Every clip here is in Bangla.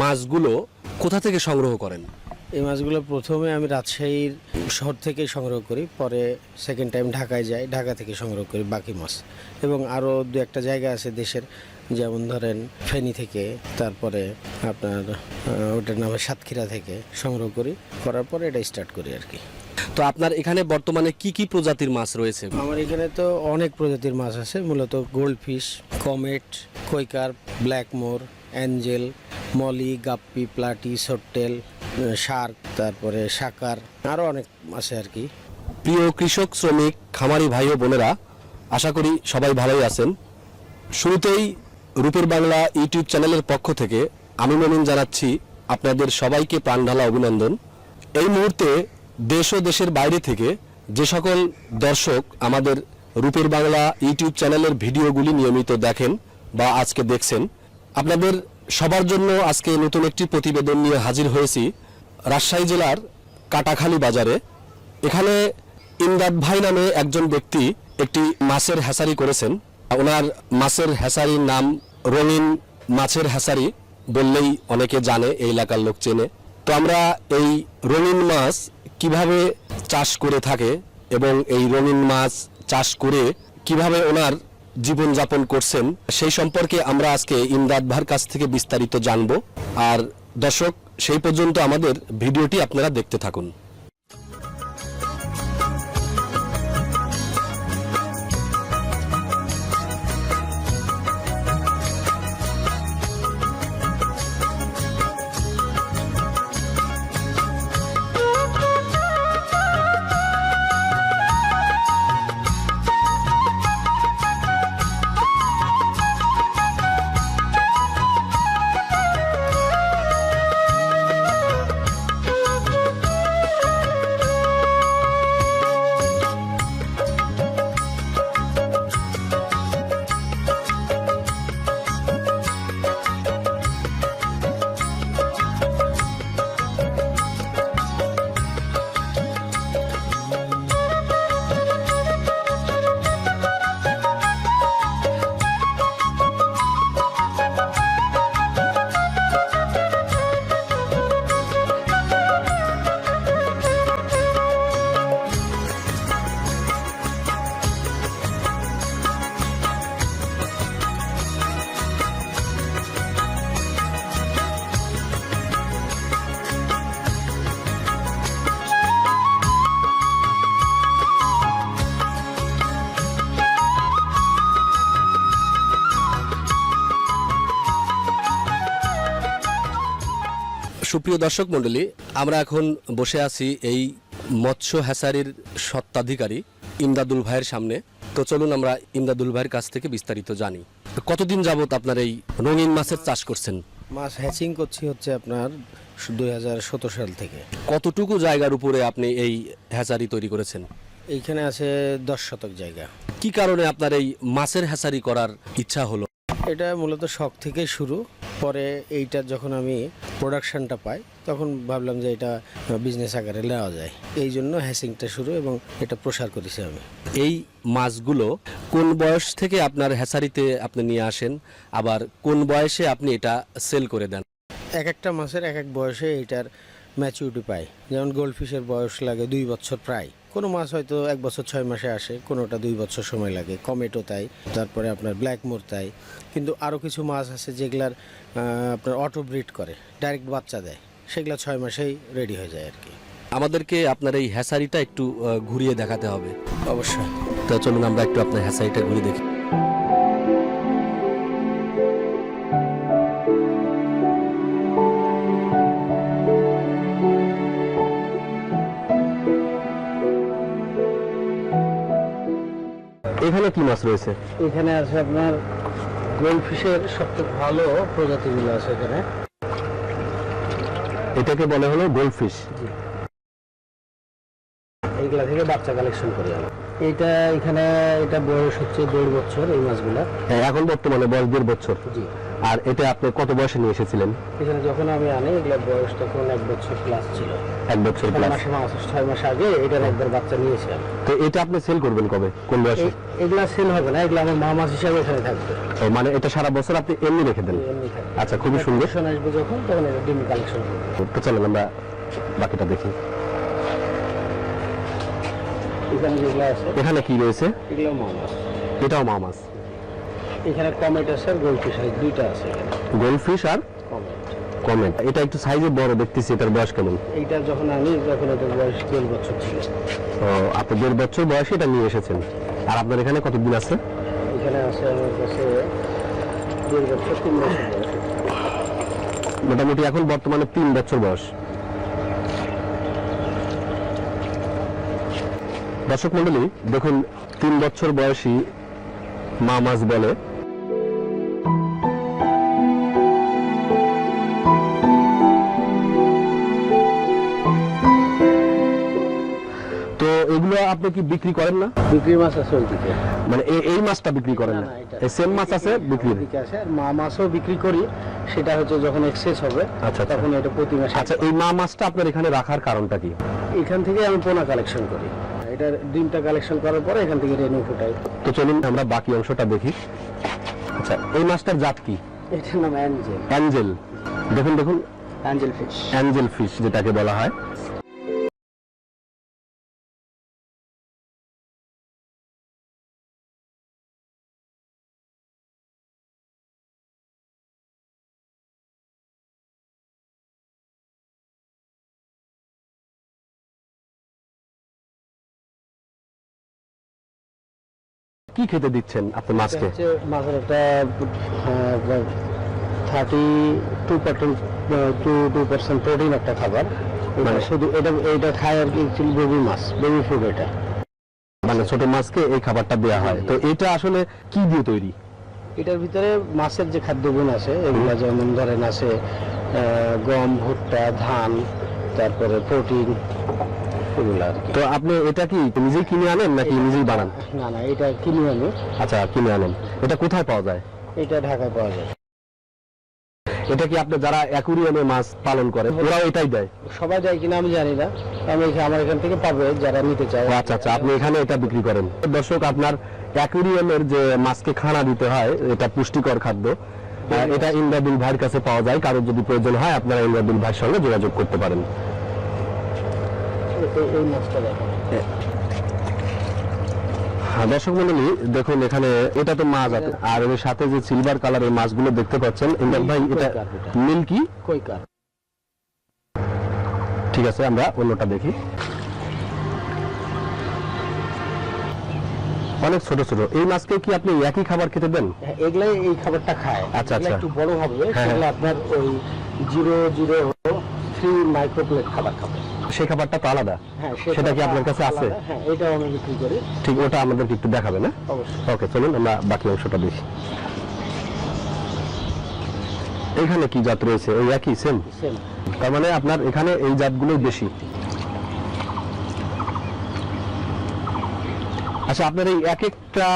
মাছগুলো কোথা থেকে সংগ্রহ করেন? এই মাছগুলো প্রথমে আমি রাজশাহীর শহর থেকে সংগ্রহ করি পরে সেকেন্ড টাইম ঢাকায় যাই ঢাকা থেকে সংগ্রহ করি বাকি মাছ। এবং আরও দু একটা জায়গা আছে দেশের যেমন ধরেন ফেনি থেকে তারপরে আপনার ওটার নামে সাতক্ষীরা থেকে সংগ্রহ করি করার পরে এটা স্টার্ট করি আর কি। তো আপনার এখানে বর্তমানে কি কি প্রজাতির মাছ রয়েছে? আমার এখানে তো অনেক প্রজাতির মাছ আছে মূলত gold fish comet কৈকার black moor angel molly, guppy platy সট্টেল shark, তারপরে সাকার আরও অনেক আছে আর কি। প্রিয় কৃষক, শ্রমিক, খামারি ভাই ও বোনেরা, আশা করি সবাই ভালোই আছেন। শুরুতেই রূপের বাংলা ইউটিউব চ্যানেলের পক্ষ থেকে আমি মমিন জানাচ্ছি আপনাদের সবাইকে প্রাণঢালা অভিনন্দন। এই মুহূর্তে দেশ ও দেশের বাইরে থেকে যে সকল দর্শক আমাদের রূপের বাংলা ইউটিউব চ্যানেলের ভিডিওগুলি নিয়মিত দেখেন বা আজকে দেখছেন, আপনাদের সবার জন্য আজকে নতুন একটি প্রতিবেদন নিয়ে হাজির হয়েছি রাজশাহী জেলার কাটাখালী বাজারে। এখানে ইমদাদ ভাই নামে একজন ব্যক্তি একটি মাছের হ্যাসারি করেছেন। ওনার মাছের হ্যাসারির নাম রঙিন মাছের হ্যাসারি বললেই অনেকে জানে, এই এলাকার লোক চেনে। তো আমরা এই রঙিন মাছ কীভাবে চাষ করে থাকে এবং এই রঙিন মাছ চাষ করে কীভাবে ওনার জীবন যাপন করছেন, সেই সম্পর্কে আমরা আজকে ইমদাদ ভার কাছ থেকে বিস্তারিত জানব। আর দর্শক, সেই পর্যন্ত আমাদের ভিডিওটি আপনারা দেখতে থাকুন। সুপ্রিয় দর্শক মণ্ডলী আমরা এখন বসে আছি এই মৎস্য হ্যাসারির সত্ত্বাধিকারী ইমদাদুল ভাইয়ের সামনে। তো চলুন আমরা ইমদাদুল ভাইয়ের কাছ থেকে বিস্তারিত জানি। কতদিন যাবত আপনার এই রঙিন মাছের চাষ করছেন? মাছ হ্যাচিং করছি হচ্ছে আপনার দুই হাজার সতেরো সাল থেকে। কতটুকু জায়গার উপরে আপনি এই হ্যাচারি তৈরি করেছেন? এইখানে আছে দশ শতক জায়গা। কি কারণে আপনার এই মাছের হ্যাচারি করার ইচ্ছা হলো? এটা মূলত শখ থেকে শুরু। পরে এইটার যখন আমি প্রোডাকশানটা পাই তখন ভাবলাম যে এটা বিজনেস আকারে নেওয়া যায়। এই জন্য হ্যাসিংটা শুরু এবং এটা প্রসার করেছি আমি। এই মাছগুলো কোন বয়স থেকে আপনার হ্যাসারিতে আপনি নিয়ে আসেন? আবার কোন বয়সে আপনি এটা সেল করে দেন? এক একটা মাছের এক এক বয়সে এইটার ম্যাচুরিটি পায়। যেমন গোল্ডফিশের বয়স লাগে দুই বছর প্রায়। কোনো মাছ হয়তো এক বছর ছয় মাসে আসে কোনোটা দুই বছর সময় লাগে। কমেটো তাই তারপরে আপনার ব্ল্যাক মোর তাই। কিন্তু আরও কিছু মাছ আছে যেগুলার আপনার অটো ব্রিড করে ডাইরেক্ট বাচ্চা দেয়। সেগুলো ছয় মাসেই রেডি হয়ে যায় আর কি আমাদেরকে আপনার এই হ্যাসারিটা একটু ঘুরিয়ে দেখাতে হবে। অবশ্যই। তো চলুন আমরা একটু আপনার হ্যাসারিটা ঘুরিয়ে দেখি। এখানে কি মাছ রয়েছে? এখানে আছে আপনার গোল্ডফিশের সবচেয়ে ভালো প্রজাতিগুলো আছে এখানে। এটাকে বলে হলো গোল্ডফিশ। এইগুলা থেকে বাচ্চা কালেকশন করি এটা এখানে এটা বয়স হচ্ছে দেড় বছর এই মাছগুলা হ্যাঁ এখন বর্তমানে বয়স দেড় বছর। জি। আর এটা আপনি কত বয়সে নিয়ে এসেছিলেন? এখানে যখন আমি আনি এগুলোর বয়স তখন এক বছর প্লাস ছিল। এক বছর প্লাস মাসে মাস ছয় মাস আগে এটার একবার বাচ্চা নিয়েছি তো এটা আপনি সেল করবেন কবে? কোন বয়সে? এগুলা সেল হবে না এগুলো আমার মা মাস হিসাবে এখানে থাকবে। ও, মানে এটা সারা বছর আপনি এমনি রেখে দেন? আচ্ছা খুবই সুন্দর। কালেকশন আসবে যখন তখন এটা ডিম কালেকশন করবে তো চলেন আমরা বাকিটা দেখি। এখানে যেগুলো আছে এখানে কি রয়েছে? এগুলো মা মাছ এটাও মা মাছ এখানে কমেট আছে আর গোলফিশ আছে দুইটা আছে এখানে। গোল্ডফিশ আর কমেট। কমেন্ট এটা একটু সাইজে বড় দেখতেছি এটার বয়স কেমন? এইটা যখন আনি তখন এটার বয়স দেড় বছর ছিল। ও আপনি দেড় বছর বয়সে এটা নিয়ে এসেছেন। আর আপনার এখানে কতদিন আছে? এখানে আছে আমার কাছে দেড় বছর তিন বছর মোটামুটি এখন বর্তমানে তিন বছর বয়স। দর্শক মন্ডলী দেখুন তিন বছর বয়সী মা মাছ বলে। এগুলো আপনি কি বিক্রি করেন না? বিক্রি মাছ আছে ওইদিকে। মানে এই মাছটা বিক্রি করেন না সেম মাছ আছে বিক্রি? আছে। মা মাছও বিক্রি করি সেটা হচ্ছে যখন এক্সেস হবে আচ্ছা, আচ্ছা। তখন এটা প্রতি মাসে আচ্ছা এই মা মাছটা আপনার এখানে রাখার কারণটা কি? এখান থেকে আমি পোনা কালেকশন করি। এটার ডিমটা কালেকশন করার পরে এখান থেকে রেনু ফুটাই। তো চলুন আমরা বাকি অংশটা দেখি। আচ্ছা এই মাছটার জাত কি? এটার নাম অ্যাঞ্জেল। অ্যাঞ্জেল। দেখুন দেখুন। Angel fish. অ্যাঞ্জেল ফিশ যেটাকে বলা হয়। কি খেতে দিচ্ছেন আপনি মাছকে? মাছের একটা thirty two percent two two percent protein একটা খাবার। মানে? শুধু এটা এটা খায় আর কি বেবি মাছ বেবি ফুড এটা। মানে ছোট মাছকে এই খাবারটা দেওয়া হয়। তো এটা আসলে কি দিয়ে তৈরি? এটার ভিতরে মাছের যে খাদ্যগুণ আছে এগুলো যেমন ধরেন আছে গম ভুট্টা ধান তারপরে প্রোটিন এগুলো তো আপনি এটা কি নিজেই কিনে আনেন নাকি নিজেই বানান? না না এটা কিনে আনি। আচ্ছা কিনে আনেন। এটা কোথায় পাওয়া যায়? এটা ঢাকায় পাওয়া যায়। এটা কি আপনি যারা অ্যাকুরিয়ামে মাছ পালন করে ওরাও এটাই দেয়? সবাই যায় কিনা আমি জানি না। আমি আমার এখান থেকে পাবে যারা নিতে চায়। আচ্ছা আচ্ছা আপনি এখানে এটা বিক্রি করেন। দর্শক আপনার অ্যাকুরিয়ামের যে মাছকে খানা দিতে হয় এটা পুষ্টিকর খাদ্য। আহ, এটা ইন্দ্রাবিল ভাইয়ের কাছে পাওয়া যায়। কারোর যদি প্রয়োজন হয় আপনারা ইন্দ্রাবিল ভাইয়ের সঙ্গে যোগাযোগ করতে পারেন। এই- এই মাছটা দেখো হ্যাঁ, দর্শক মন্ডলী দেখুন এখানে এটা তো মাছ আছে। আর এর সাথে যে সিলভার কালারের মাছগুলো দেখতে পাচ্ছেন ইন্দ্রাব ভাই এটা মিল্কি? কইকার ঠিক আছে আমরা অন্যটা দেখি। অনেক ছোট ছোট। এই মাছকে কি আপনি একই খাবার খেতে দেন? হ্যাঁ, এগুলাই এই খাবারটা খায়। আচ্ছা, আচ্ছা। একটু বড় হবে হ্যাঁ, সেগুলো আপনার ওই জিরো জিরো থ্রি মাইক্রোপ্লেট খাবার খাবে। সেই খাবারটা তো আলাদা। হ্যাঁ সেটা কি আপনার কাছে আছে? হ্যাঁ এটাও আমি বিক্রি করি। ঠিক ওটা আমাদেরকে একটু দেখাবে না? অবশ্যই। ওকে চলুন আমরা বাকি অংশটা দেখি। এখানে কি জাত রয়েছে? ওই একই সেম তার মানে আপনার এখানে এই জাতগুলোই বেশি। আচ্ছা আপনার এই এক একটা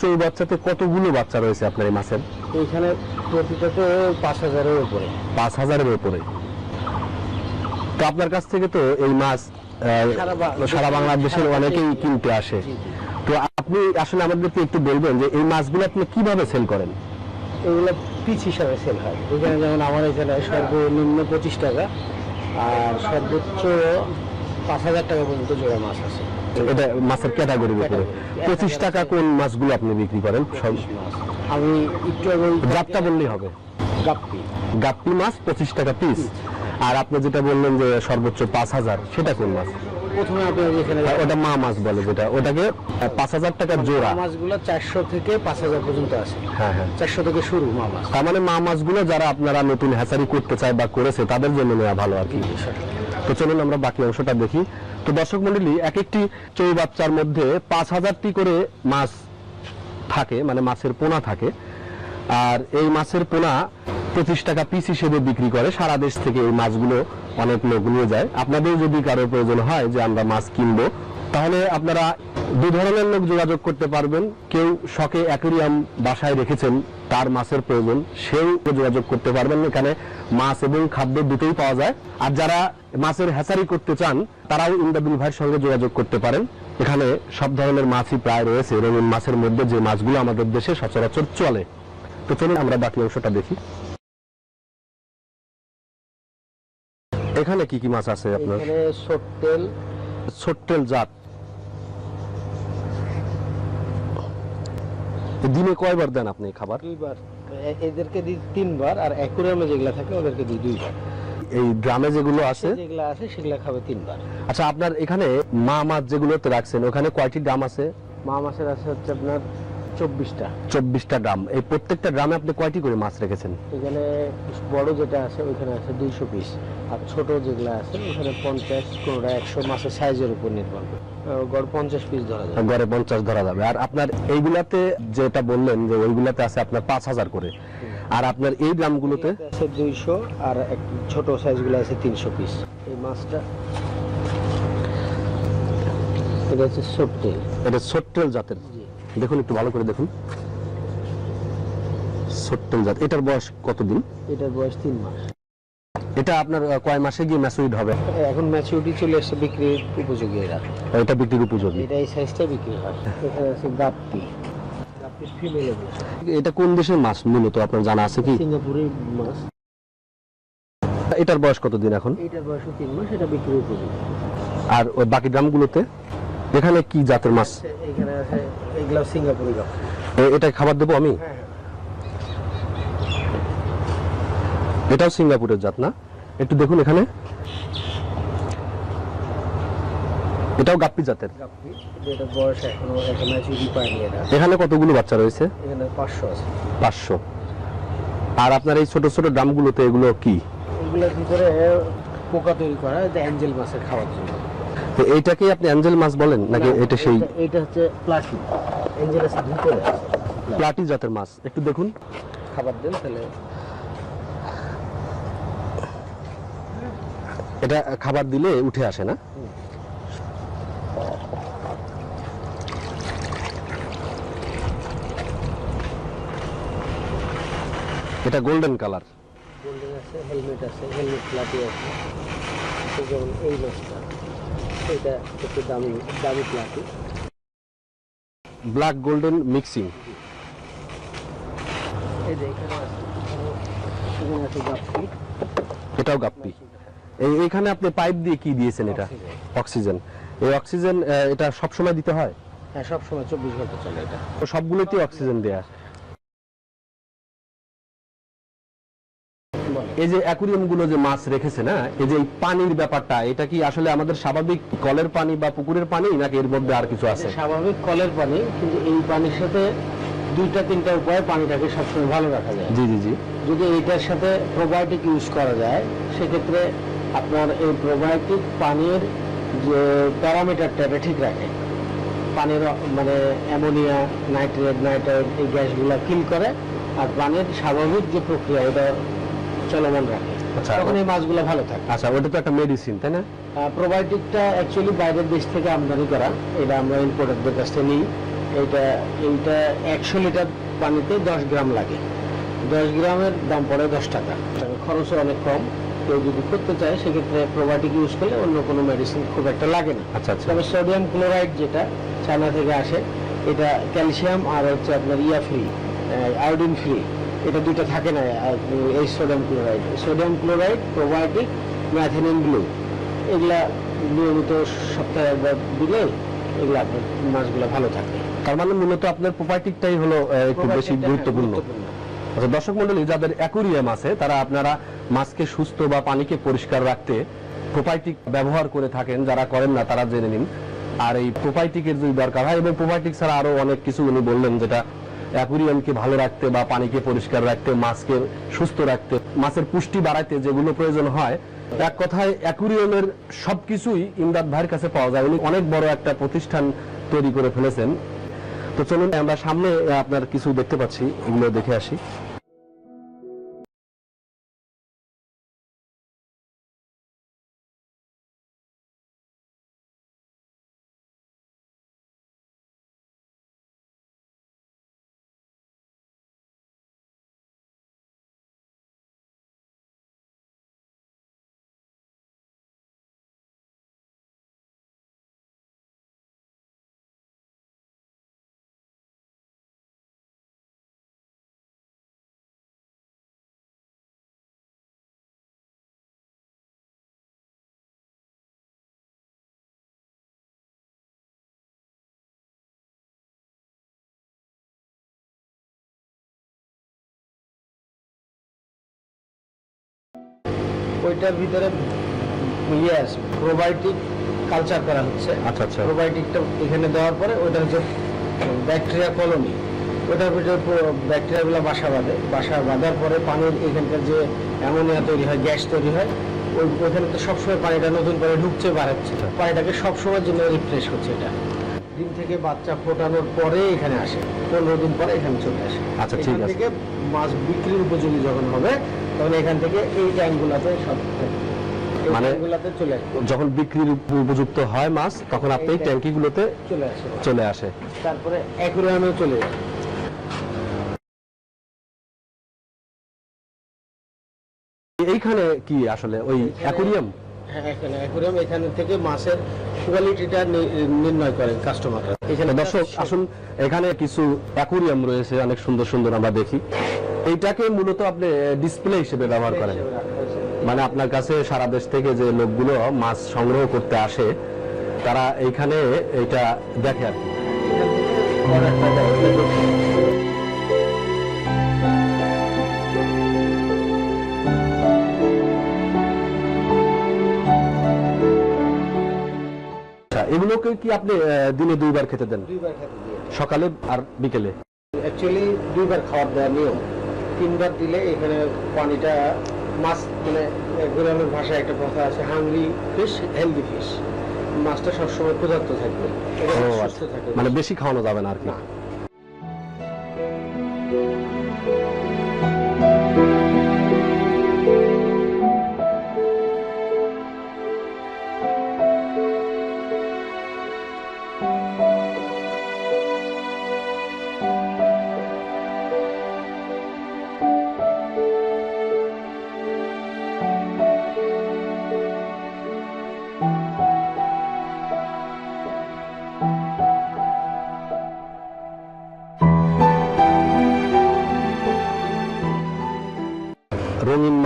চৌ বাচ্চাতে কতগুলো বাচ্চা রয়েছে আপনার এই মাছের? এইখানে প্রতিটাতে পাঁচ হাজারের উপরে। পাঁচ হাজারের উপরে। তো আপনার কাছ থেকে তো এই মাছ সারা বাংলাদেশের অনেকেই কিনতে আসে। তো আপনি আসলে আমাদেরকে একটু বলবেন যে এই মাছগুলো আপনি কীভাবে সেল করেন? এগুলো পিস হিসাবে সেল হয়। এখানে যেমন আমার এখানে সর্বনিম্ন পঁচিশ টাকা আর সর্বোচ্চ পাঁচ হাজার টাকা পর্যন্ত জোড়া মাছ আছে। এটা মাছের ক্যাটাগরির উপরে। পঁচিশ টাকা কোন মাছগুলো আপনি বিক্রি করেন? সব আমি একটু আগে জাতটা বললেই হবে। গাপ্পি। গাপ্পি মাছ পঁচিশ টাকা পিস আর আপনি যেটা বললেন যে সর্বোচ্চ পাঁচ হাজার সেটা কোন মাছ? প্রথমে আপনি এখানে ওটা মা মাছ বলে যেটা। ওটাকে পাঁচ হাজার টাকা জোড়া। মাছগুলো চারশো থেকে পাঁচ হাজার পর্যন্ত আছে। হ্যাঁ হ্যাঁ। চারশো থেকে শুরু মা মাছ। তার মানে মা মাছগুলো যারা আপনারা নতুন হ্যাচারি করতে চায় বা করেছে তাদের জন্য নেওয়া ভালো আর কি। তো চলুন আমরা বাকি অংশটা দেখি। তো দর্শক মন্ডলী এক একটি চৌ বাচ্চার মধ্যে পাঁচ হাজারটি করে মাছ থাকে মানে মাছের পোনা থাকে। আর এই মাছের পোনা পঁচিশ টাকা পিস হিসেবে বিক্রি করে। সারা দেশ থেকে এই মাছগুলো অনেক লোক নিয়ে যায়। আপনাদের যদি কারও প্রয়োজন হয় যে আমরা মাছ কিনবো, তাহলে আপনারা দুই ধরনের লোক যোগাযোগ করতে পারবেন। কেউ শখে অ্যাকুরিয়াম বাসায় রেখেছেন, তার মাছের প্রয়োজন, সেও যোগাযোগ করতে পারবেন। এখানে মাছ এবং খাদ্য দুটোই পাওয়া যায়। আর যারা মাছের হ্যাচারি করতে চান, তারাও ইমদাদুল ভাইয়ের সঙ্গে যোগাযোগ করতে পারেন। এখানে সব ধরনের মাছই প্রায় রয়েছে। রঙিন মাছের মধ্যে যে মাছগুলো আমাদের দেশে সচরাচর চলে। তো চলুন আমরা বাকি অংশটা দেখি। এখানে কি কি মাছ আছে আপনার? এখানে সোট্টেল জাত। দিনে কয়বার দেন আপনি খাবার? দুইবার। এদেরকে দিই তিনবার আর অ্যাকুরিয়ামে যেগুলা থাকে ওদেরকে দিই দুইবার। এই ড্রামে যেগুলো আছে? যেগুলা আছে সেগুলা খাবে তিনবার। আচ্ছা আপনার এখানে মা মাছ যেগুলোতে রাখছেন ওখানে কয়টি ড্রাম আছে? মা মাছের আছে হচ্ছে আপনার চব্বিশটা। চব্বিশটা ড্রাম। এই প্রত্যেকটা ড্রামে আপনি কয়টি করে মাছ রেখেছেন? এখানে বড় যেটা আছে ওইখানে আছে দুইশো পিস। আর ছোট যেগুলো আছে ওখানে পঞ্চাশ কোনোটা একশো মাছের সাইজের উপর নির্ভর করে। গড় পঞ্চাশ পিস ধরা যায় গড়ে পঞ্চাশ ধরা যাবে। আর আপনার এইগুলাতে যেটা বললেন যে ওইগুলাতে আছে আপনার পাঁচ হাজার করে। আর আপনার এই ড্রামগুলোতে? এটাতে আছে দুইশো আর ছোট সাইজগুলো আছে তিনশো পিস। এই মাছটা এটা হচ্ছে সোপটেল এটা ছোট্টেল জাতের। দেখুন একটু ভালো করে দেখুন। জাত। এটার বয়স কতদিন? এটার বয়স তিন মাস। এটা আপনার কয় মাসে গিয়ে ম্যাচুরিড হবে? এখন ম্যাচিউরিটি চলে এসছে বিক্রির উপযোগী এরা। এটা বিক্রির উপযোগী। এটা এই সাইজটা বিক্রি হয়। এখানে আছে গাপ্পি। এটা কোন দেশের মাছ মূলত আপনার জানা আছে কি? সিঙ্গাপুরের মাছ। এটার বয়স কতদিন এখন? এটার বয়স তিন মাস এটা বিক্রির উপযোগী। আর ওই বাকি ড্রামগুলোতে এখানে কি জাতের মাছ? এখানে আছে এগুলো সিঙ্গাপুরি এটা খাবার দেবো আমি? হ্যাঁ এটাও সিঙ্গাপুরের জাত না? একটু দেখুন এখানে। এটাও গাপ্পি জাতের? গাপ্পি যেটা বয়স এখনও কতগুলো বাচ্চা রয়েছে? এখানে পাঁচশো আর আপনার এই ছোট ছোট ড্রামগুলোতে এগুলো কি? এগুলোর ভিতরে পোকা তৈরি করা হয় অ্যাঞ্জেল মাছের খাওয়ার জন্য। তো এইটাকেই আপনি অ্যাঞ্জেল মাছ বলেন নাকি এটা সেই? এটা- হচ্ছে প্লাস্টিক অ্যাঞ্জেল আছে ভিতরে প্লাটি জাতের মাছ। একটু দেখুন। খাবার দেন তাহলে। এটা খাবার দিলে উঠে আসে না? এটা গোল্ডেন কালার। গোল্ডেন আছে হেলমেট আছে হেলমেট প্লাটি আছে। যেমন এই মাছটা। এটা একটু দামি দামি ব্ল্যাক গোল্ডেন মিক্সিং এই যে এখানে আছে গাপ্পি। এটাও গাপ্পি। এই এখানে আপনি পাইপ দিয়ে কি দিয়েছেন এটা? অক্সিজেন এই অক্সিজেন এটা সব সময় দিতে হয়? হ্যাঁ সব সময় চব্বিশ ঘণ্টা চলে এটা। সবগুলোতেই অক্সিজেন দেয়া। এই যে অ্যাকুরিয়ামগুলো যে মাছ রেখেছে না এই যে এই পানির ব্যাপারটা এটা কি আসলে আমাদের স্বাভাবিক কলের পানি বা পুকুরের পানি নাকি এর মধ্যে আর কিছু আছে? স্বাভাবিক কলের পানি কিন্তু এই পানির সাথে দুইটা তিনটা উপায়ে পানিটাকে সবসময় ভালো রাখা যায়। জি জি জি। যদি এইটার সাথে প্রোবায়োটিক ইউজ করা যায় সেক্ষেত্রে আপনার এই প্রোবায়োটিক পানির যে প্যারামিটারটা এটা ঠিক রাখে। পানির মানে অ্যামোনিয়া নাইট্রেট নাইট্রেট এই গ্যাসগুলো কিল করে আর পানির স্বাভাবিক যে প্রক্রিয়া এটা চলমান রাখে। আচ্ছা। তখন এই মাছগুলো ভালো থাকে। আচ্ছা ওটা তো একটা মেডিসিন তাই না? প্রোবায়োটিকটা অ্যাকচুয়ালি বাইরের দেশ থেকে আমদানি করা। এটা আমরা ইম্পোর্টারদের কাছ থেকে নিই। এইটা এইটা একশো লিটার পানিতে দশ গ্রাম লাগে। দশ গ্রামের দাম পড়ে দশ টাকা। খরচও অনেক কম। কেউ যদি করতে চায় সেক্ষেত্রে প্রোবায়োটিক ইউজ করলে অন্য কোনো মেডিসিন খুব একটা লাগে না। আচ্ছা আচ্ছা। তবে সোডিয়াম ক্লোরাইড যেটা চায়না থেকে আসে এটা ক্যালসিয়াম আর হচ্ছে আপনার ইয়া ফ্রি আয়োডিন ফ্রি এটা দুটো থাকে না এই sodium chloride. Sodium chloride probiotic methylene blue এগুলা নিয়মিত সপ্তাহে একবার দিলে এগুলা আপনার মাছগুলো ভালো থাকে। তার মানে মূলত আপনার প্রোপাইটিকটাই হলো একটু বেশি গুরুত্বপূর্ণ। আচ্ছা দর্শক মন্ডলী যাদের অ্যাকুরিয়াম আছে তারা আপনারা মাছকে সুস্থ বা পানিকে পরিষ্কার রাখতে প্রোপাইটিক ব্যবহার করে থাকেন যারা করেন না তারা জেনে নিন। আর এই প্রোপাইটিকের যদি দরকার হয় এবং প্রোপাইটিক ছাড়া আরও অনেক কিছু উনি বললেন যেটা অ্যাকুরিয়ামকে ভালো রাখতে বা পানিকে পরিষ্কার রাখতে, মাছকে সুস্থ রাখতে, মাছের পুষ্টি বাড়াইতে যেগুলো প্রয়োজন হয়, এক কথায় অ্যাকুরিয়ামের সবকিছুই ইমদাদ ভাইয়ের কাছে পাওয়া যায়। উনি অনেক বড় একটা প্রতিষ্ঠান তৈরি করে ফেলেছেন। তো চলুন আমরা সামনে আপনার কিছু দেখতে পাচ্ছি, এগুলো দেখে আসি। ওইটার ভিতরে ইয়ে প্রোবায়োটিক কালচার করা হচ্ছে। আচ্ছা আচ্ছা। প্রোবায়োটিকটা এখানে দেওয়ার পরে ওইটা হচ্ছে ব্যাকটেরিয়া কলোনি ওটার ভিতরে ব্যাকটেরিয়াগুলো বাসা বাঁধে। বাসা বাঁধার পরে পানির এখানকার যে অ্যামোনিয়া তৈরি হয় গ্যাস তৈরি হয় ওই ওখানে তো সবসময় পানিটা নতুন করে ঢুকছে বাড়াচ্ছে। পানিটাকে সবসময়ের জন্য রিফ্রেশ হচ্ছে এটা। ডিম থেকে বাচ্চা ফোটানোর পরে এখানে আসে পনেরো দিন পরে এখানে চলে আসে। আচ্ছা, ঠিক আছে। থেকে মাছ বিক্রির উপযোগী যখন হবে তখন এখান থেকে এই সব মানে- চলে যখন বিক্রির উপযুক্ত হয় মাছ তখন আপনি ট্যাঙ্কিগুলোতে চলে আসে। চলে আসে। তারপরে অ্যাকুরিয়ামেও চলে যায়। এইখানে কি আসলে? ওই অ্যাকুরিয়াম এখানে অ্যাকুরিয়াম এখানে থেকে মাছের কোয়ালিটিটা নির্ণয় করে কাস্টমাররা এখানে দর্শক আসুন এখানে কিছু অ্যাকুরিয়াম রয়েছে অনেক সুন্দর সুন্দর আমরা দেখি। এইটাকে মূলত আপনি ডিসপ্লে হিসেবে ব্যবহার করেন। মানে আপনার কাছে সারা দেশ থেকে যে লোকগুলো মাছ সংগ্রহ করতে আসে তারা এইখানে এটা দেখে আর কি। আচ্ছা এগুলোকে কি আপনি দিনে দুইবার খেতে দেন? সকালে আর বিকেলে? অ্যাকচুয়ালি দুইবার খাওয়ার দেওয়ার নিয়ম। তিনবার দিলে এখানে পানিটা মাছ মানে অ্যাকুরিয়ামের ভাষায় একটা কথা আছে হাংরি ফিশ হেলদি ফিশ মাছটা সবসময় ক্ষুধার্ত আচ্ছা। থাকবে। মানে বেশি খাওয়ানো যাবে না আর কি?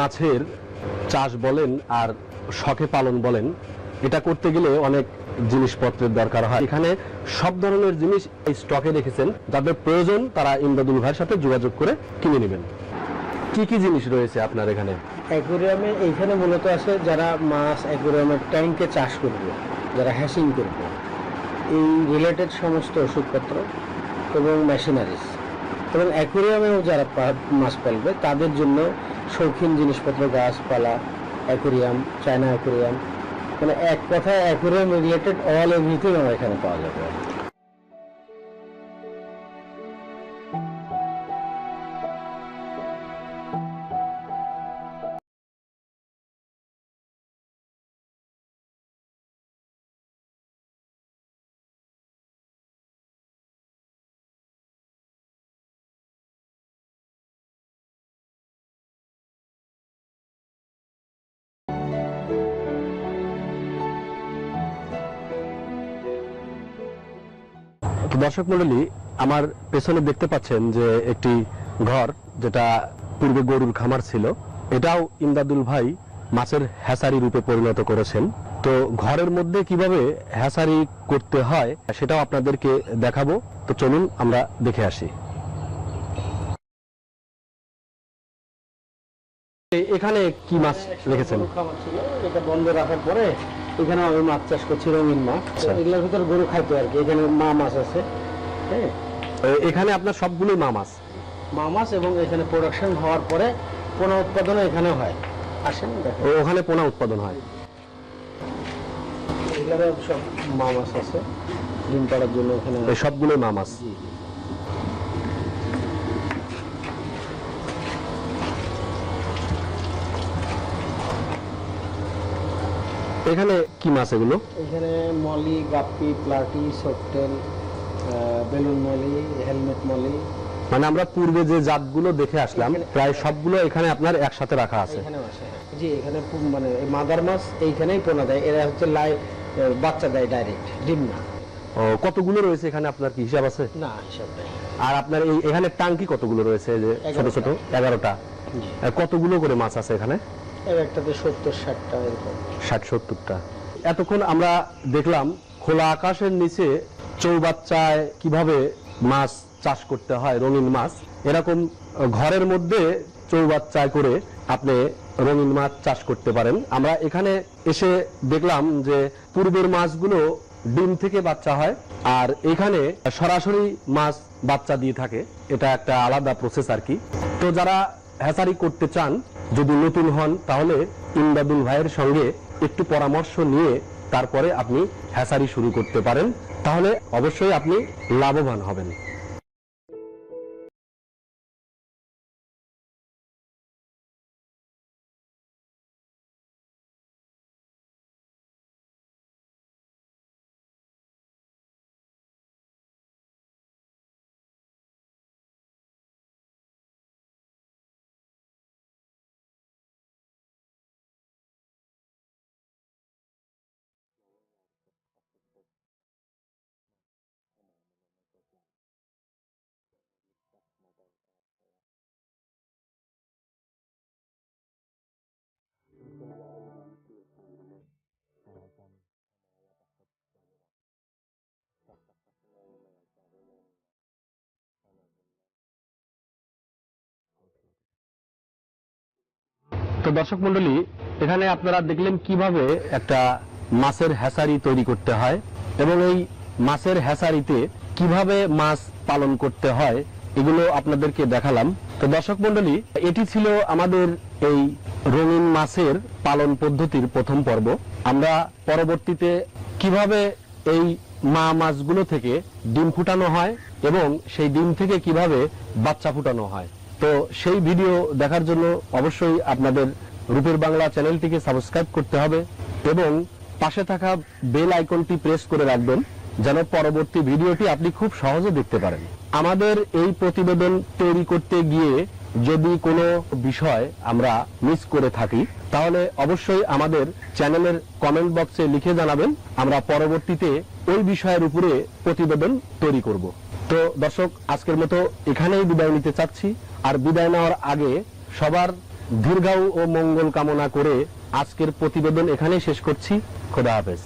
মাছের চাষ বলেন আর শখে পালন বলেন, এটা করতে গেলে অনেক জিনিসপত্রের দরকার হয়। এখানে সব ধরনের জিনিস এই স্টকে রেখেছেন, যাদের প্রয়োজন তারা ইমদাদুল ভাইয়ের সাথে যোগাযোগ করে কিনে নেবেন। কি কি জিনিস রয়েছে আপনার এখানে? অ্যাকোরিয়ামে এইখানে মূলত আছে যারা মাছ অ্যাকোরিয়ামের ট্যাঙ্কে চাষ করবে, যারা হ্যাশিং করবে। এই রিলেটেড সমস্ত ওষুধপত্র এবং মেশিনারিজ এবং অ্যাকোরিয়ামেও যারা মাছ পালবে, তাদের জন্য শৌখিন জিনিসপত্র, গাছপালা, অ্যাকোরিয়াম, চায়না অ্যাকোরিয়াম মানে এক কথায় অ্যাকোরিয়াম রিলেটেড অল এভরিথিং আমরা এখানে পাওয়া যাবে। দর্শক মন্ডলী আমার পেছনে দেখতে পাচ্ছেন যে একটি ঘর যেটা পূর্বে গরুর খামার ছিল। এটাও ইমদাদুল ভাই মাছের হ্যাসারি রূপে পরিণত করেছেন। তো ঘরের মধ্যে কীভাবে হ্যাসারি করতে হয় সেটাও আপনাদেরকে দেখাবো। তো চলুন, আমরা দেখে আসি। এখানে কি মাছ রেখেছেন? এটা বন্ধ রাখার পরে এখানে আমি মাছ চাষ করছি রঙিন মাছ। আচ্ছা। এগুলোর ভিতরে গরু খাইতো আর কি এখানে মা মাছ আছে হ্যাঁ? এখানে আপনার সবগুলোই মা মাছ? মা মাছ এবং এখানে প্রোডাকশন হওয়ার পরে পোনা উৎপাদনও এখানে হয়। আসেন দেখেন। ওখানে পোনা উৎপাদন হয়। এগুলো সব মা মাছ আছে ডিম পাড়ার জন্য এখানে। সবগুলোই মা মাছ? জি, জি। এখানে কি মাছ এগুলো? এখানে molly guppy platy swordtail balloon molly helmet molly. মানে আমরা পূর্বে যে জাতগুলো দেখে আসলাম প্রায় সবগুলো এখানে আপনার একসাথে রাখা আছে। জি এখানে মানে মাদার মাছ এইখানেই পোনা দেয়। এরা হচ্ছে লাই বাচ্চা দেয় ডাইরেক্ট ডিম না। ও কতগুলো রয়েছে এখানে? আপনার কি হিসাব আছে? না হিসাব নেই। আর আপনার এই এখানে টাঙ্কি কতগুলো রয়েছে যে ছোট ছোট? এগারোটা। কতগুলো করে মাছ আছে এখানে? এতক্ষণ আমরা দেখলাম খোলা আকাশের নিচে চৌবাচ্চায় কীভাবে মাছ চাষ করতে হয়, রঙিন মাছ। এরকম ঘরের মধ্যে চৌবাচ্চায় করে আপনি রঙিন মাছ চাষ করতে পারেন। আমরা এখানে এসে দেখলাম যে পূর্বের মাছগুলো ডিম থেকে বাচ্চা হয় আর এখানে সরাসরি মাছ বাচ্চা দিয়ে থাকে। এটা একটা আলাদা প্রসেস আর কি। তো যারা হ্যাচারি করতে চান যদি নতুন হন, তাহলে ইমদাদুল ভাইয়ের সঙ্গে একটু পরামর্শ নিয়ে তারপরে আপনি হ্যাসারি শুরু করতে পারেন। তাহলে অবশ্যই আপনি লাভবান হবেন। তো দর্শক মন্ডলী, এখানে আপনারা দেখলেন কীভাবে একটা মাছের হ্যাসারি তৈরি করতে হয় এবং এই মাছের হ্যাসারিতে কীভাবে মাছ পালন করতে হয়, এগুলো আপনাদেরকে দেখালাম। তো দর্শক মন্ডলী, এটি ছিল আমাদের এই রঙিন মাছের পালন পদ্ধতির প্রথম পর্ব। আমরা পরবর্তীতে কীভাবে এই মা মাছগুলো থেকে ডিম ফুটানো হয় এবং সেই ডিম থেকে কীভাবে বাচ্চা ফুটানো হয়। তো সেই ভিডিও দেখার জন্য অবশ্যই আপনাদের রূপের বাংলা চ্যানেলটিকে সাবস্ক্রাইব করতে হবে এবং পাশে থাকা বেল আইকনটি প্রেস করে রাখবেন যেন পরবর্তী ভিডিওটি আপনি খুব সহজে দেখতে পারেন। আমাদের এই প্রতিবেদন তৈরি করতে গিয়ে যদি কোনো বিষয় আমরা মিস করে থাকি, তাহলে অবশ্যই আমাদের চ্যানেলের কমেন্ট বক্সে লিখে জানাবেন। আমরা পরবর্তীতে ওই বিষয়ের উপরে প্রতিবেদন তৈরি করব। তো দর্শক, আজকের মতো এখানেই বিদায় নিতে চাচ্ছি। আর বিদায় নেওয়ার আগে সবার দীর্ঘায়ু ও মঙ্গল কামনা করে আজকের প্রতিবেদন এখানে শেষ করছি। খোদা হাফেজ।